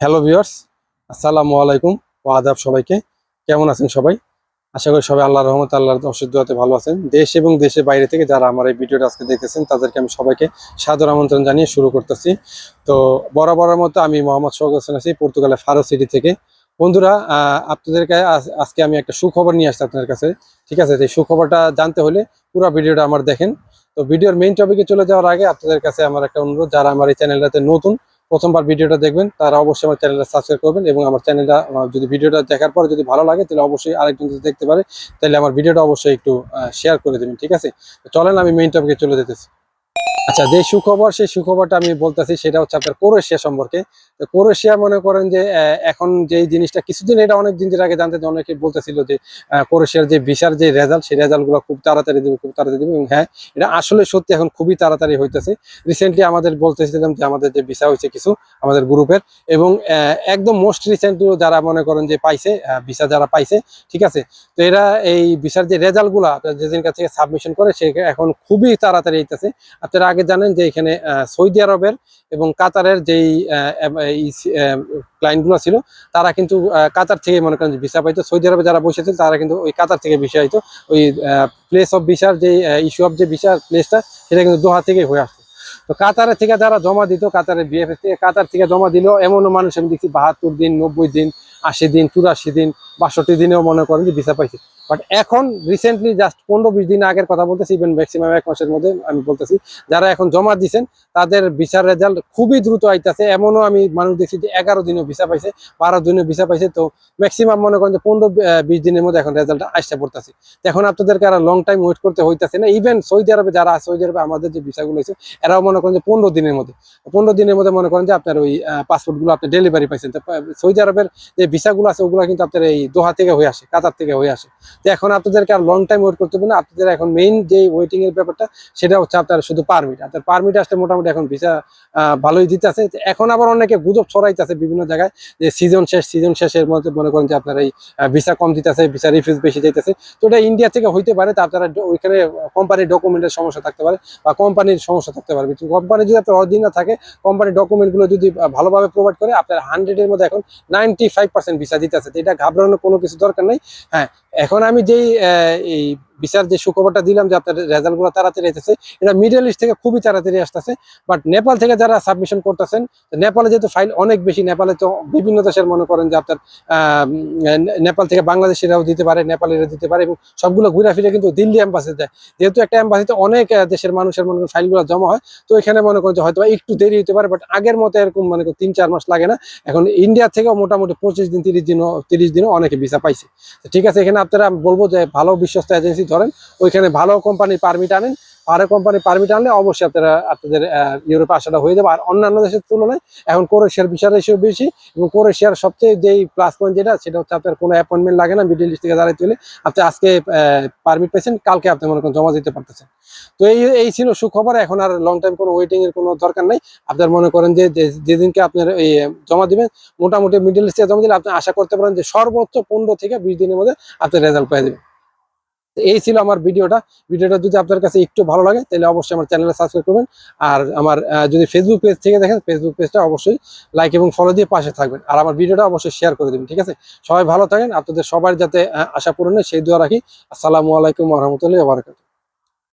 Hello viewers, আসসালামু আলাইকুম ও আদাব সবাইকে। কেমন আছেন সবাই? আশা করি সবাই আল্লাহ রহমত, আল্লাহর অশেষ দোয়াতে ভালো আছেন। দেশ এবং দেশের বাইরে থেকে যারা আমার এই ভিডিওটা আজকে দেখতেছেন তাদেরকে আমি সবাইকে সাদর আমন্ত্রণ জানিয়ে শুরু করতেছি। তো বরাবরের মতো আমি মোহাম্মদ শৌক হোসেন আছি, পর্তুগালের ফারো সিটি থেকে। বন্ধুরা আপনাদেরকে আজ- আজকে আমি একটা সুখবর নিয়ে আসছি আপনাদের কাছে, ঠিক আছে? এই সুখবরটা জানতে হলে পুরো ভিডিওটা আমার দেখেন। তো ভিডিওর মেইন টপিকে চলে যাওয়ার আগে আপনাদের কাছে আমার একটা অনুরোধ, যারা আমার এই চ্যানেলটাতে নতুন প্রথমবার ভিডিওটা দেখবেন, তারা অবশ্যই আমার চ্যানেলটা সাবস্ক্রাইব করবেন এবং আমার চ্যানেলটা যদি ভিডিওটা দেখার পরে যদি ভালো লাগে, তাহলে অবশ্যই আরেকজন যদি দেখতে পারে, তাহলে আমার ভিডিওটা অবশ্যই একটু শেয়ার করে দেবেন, ঠিক আছে? চলেন, আমি মেইন টপিকে চলে যেতেছি। আচ্ছা যে সুখবর, সেই সুখবরটা আমি বলতেছি, সেটা হচ্ছে আপনার ক্রোয়েশিয়া সম্পর্কে। ক্রোয়েশিয়া মনে করেন যে এখন যে জিনিসটা, কিছুদিন এটা অনেক দিন আগে জানতে অনেকে বলতেছিল যে ক্রোয়েশিয়ার যে ভিসার যে রেজাল্ট, সেই রেজাল্টগুলো খুব তাড়াতাড়ি দেবে, খুব তাড়াতাড়ি দেবে। এবং হ্যাঁ এটা আসলে সত্যি এখন খুবই তাড়াতাড়ি হইতেছে। রিসেন্টলি আমাদের বলতেছিলাম যে, আমাদের যে ভিসা হয়েছে কিছু, আমাদের গ্রুপের। এবং একদম মোস্ট রিসেন্টলি যারা মনে করেন যে পাইছে ভিসা যারা পাইছে, ঠিক আছে? তো এরা এই ভিসার যে রেজাল্টগুলা আপনার যেদিন কাছে সাবমিশন করে, সে এখন খুবই তাড়াতাড়ি হইতেছে। আপনারা আগে জানেন যে এখানে সৌদি আরবের এবং কাতারের যেই ক্লায়েন্টগুলো ছিল, তারা কিন্তু কাতার থেকে মনে করেন ভিসা পাইতো। সৌদি আরবে যারা বসেছিল তারা কিন্তু ওই কাতার থেকে ভিসা হইতো ওই প্লেস অফ ভিসার যে ইস্যু অফ যে ভিসার প্লেসটা সেটা কিন্তু দোহা থেকে হয়ে আসতো। তো কাতারের থেকে যারা জমা দিত, কাতারের বিএফএস থেকে, কাতার থেকে জমা দিল, এমনও মানুষ আমি দেখছি, বাহাত্তর দিন, নব্বই দিন আশি দিন, চুরাশি দিন বাষট্টি দিনেও মনে করেন যে ভিসা পাইছে। বাট এখন রিসেন্টলি জাস্ট পনেরো বিশ দিন আগের কথা বলতেছি ইভেন ম্যাক্সিমাম এক মাসের মধ্যে আমি বলতেছি, যারা এখন জমা দিছেন, তাদের ভিসার রেজাল্ট খুবই দ্রুত আইতাছে। এমনও আমি মানুষ দেখছি যে এগারো দিনও ভিসা পাইছে, বারো দিনও ভিসা পাইছে। তো ম্যাক্সিমাম মনে করেন যে পনেরো বিশ দিনের মধ্যে এখন রেজাল্টটা আসতে পড়তেছে। এখন আপনাদেরকে আর লং টাইম ওয়েট করতে হইতাছে না। ইভেন সৌদি আরবে যারা আছে, সৌদি আরবে আমাদের যে ভিসাগুলো হয়েছে এরাও মনে করেন যে পনেরো দিনের মধ্যে। পনেরো দিনের মধ্যে মনে করেন যে আপনার ওই পাসপোর্টগুলো আপনি ডেলিভারি পাইছেন। তো সৌদি আরবের যে ভিসাগুলো আছে, ওগুলো কিন্তু আপনার এই দোহা থেকে হয়ে আসে, কাতার থেকে হয়ে আসে। তো এখন আপনাদেরকে আর লং টাইম ওয়েট করতে হবে না, আপনাদের এখন মেইন যে ওয়েটিং এর ব্যাপারটা, সেটা হচ্ছে আপনার শুধু পারমিট আপনার পারমিট আসলে মোটামুটি এখন ভিসা ভালোই দিতেছে এখন আবার অনেকে গুজব ছড়াইতেছে বিভিন্ন জায়গায়, যে সিজন শেষ সিজন শেষের মধ্যে মনে করেন যে আপনার এই ভিসা কম দিতেছে ভিসা রিফিউজ বেশি যাইতেছে তো এটা ইন্ডিয়া থেকে হইতে পারে, তা আপনারা ওইখানে কোম্পানির ডকুমেন্টের সমস্যা থাকতে পারে, বা কোম্পানির সমস্যা থাকতে পারে। কোম্পানি যদি আপনার অরিজিনাল থাকে কোম্পানির ডকুমেন্টগুলো যদি ভালোভাবে প্রোভাইড করে, আপনার হান্ড্রেডের মধ্যে এখন নাইনটি ফাইভ পার্সেন্ট ভিসা দিতেছে এটা ঘাবড়ানোর কোনো কিছু দরকার নেই। হ্যাঁ এখন আমি যেই এই বিচার যে সুখবরটা দিলাম যে আপনার রেজাল্টগুলো তাড়াতাড়ি আসতেছে এটা মিডল ইস্ট থেকে খুবই তাড়াতাড়ি আসতেছে। বাট নেপাল থেকে যারা সাবমিশন করতেছেন নেপালে যেহেতু ফাইল অনেক বেশি নেপালে তো বিভিন্ন দেশের মনে করেন যে আপনার নেপাল থেকে বাংলাদেশিরাও দিতে পারে নেপালিরা দিতে পারে এবং সবগুলো ঘুরে ফিরে কিন্তু দিল্লি অ্যাম্বাসি যায় যেহেতু একটা অ্যাম্বাসিতে অনেক দেশের মানুষের মনে করেন ফাইলগুলো জমা হয়, তো এখানে মনে করেন যে হয়তো একটু দেরি হতে পারে বাট আগের মতো এরকম মানে তিন চার মাস লাগে না। এখন ইন্ডিয়া থেকেও মোটামুটি পঁচিশ দিন, তিরিশ দিনও তিরিশ দিনও অনেকে ভিসা পাইছে। ঠিক আছে, এখানে আপনারা বলব যে ভালো বিশ্বস্ত এজেন্সি ধরেন ওইখানে ভালো কোম্পানির পারমিট আনেন ভালো কোম্পানির পারমিট আনলে অবশ্যই আপনারা, আপনাদের ইউরোপে আসাটা হয়ে যাবে। আর অন্যান্য দেশের তুলনায় এখন ক্রোয়েশিয়ার ভিসা রেশিও বেশি এবং ক্রোয়েশিয়ার সবচেয়ে যেই প্লাস পয়েন্ট যেটা, সেটা হচ্ছে আপনার কোনো অ্যাপয়েন্টমেন্ট লাগে না মিডিল ইস্ট থেকে দাঁড়াইতে হলে। আপনি আজকে পারমিট পেয়েছেন, কালকে আপনি মনে করেন জমা দিতে পারতেছেন। তো এই এই ছিল সুখবর, এখন আর লং টাইম কোনো ওয়েটিং এর কোনো দরকার নেই। আপনার মনে করেন যে যেদিনকে আপনার এই জমা দিবেন, মোটামুটি মিডিল ইস্টে জমা দিলে আপনি আশা করতে পারেন যে সর্বোচ্চ পনেরো থেকে বিশ দিনের মধ্যে আপনি রেজাল্ট পেয়ে যাবেন। তো এই ছিল আমার ভিডিওটা। ভিডিওটা যদি আপনার কাছে একটু ভালো লাগে, তাহলে অবশ্যই আমার চ্যানেলে সাবস্ক্রাইব করবেন। আর আমার যদি ফেসবুক পেজ থেকে দেখেন ফেসবুক পেজটা অবশ্যই লাইক এবং ফলো দিয়ে পাশে থাকবেন। আর আমার ভিডিওটা অবশ্যই শেয়ার করে দেবেন, ঠিক আছে? সবাই ভালো থাকেন। আপনাদের সবার যাতে আশা পূরণে সেই দোয়া রাখি। আসসালামু আলাইকুম রহমতুল্লাহ বারাকাতুহ।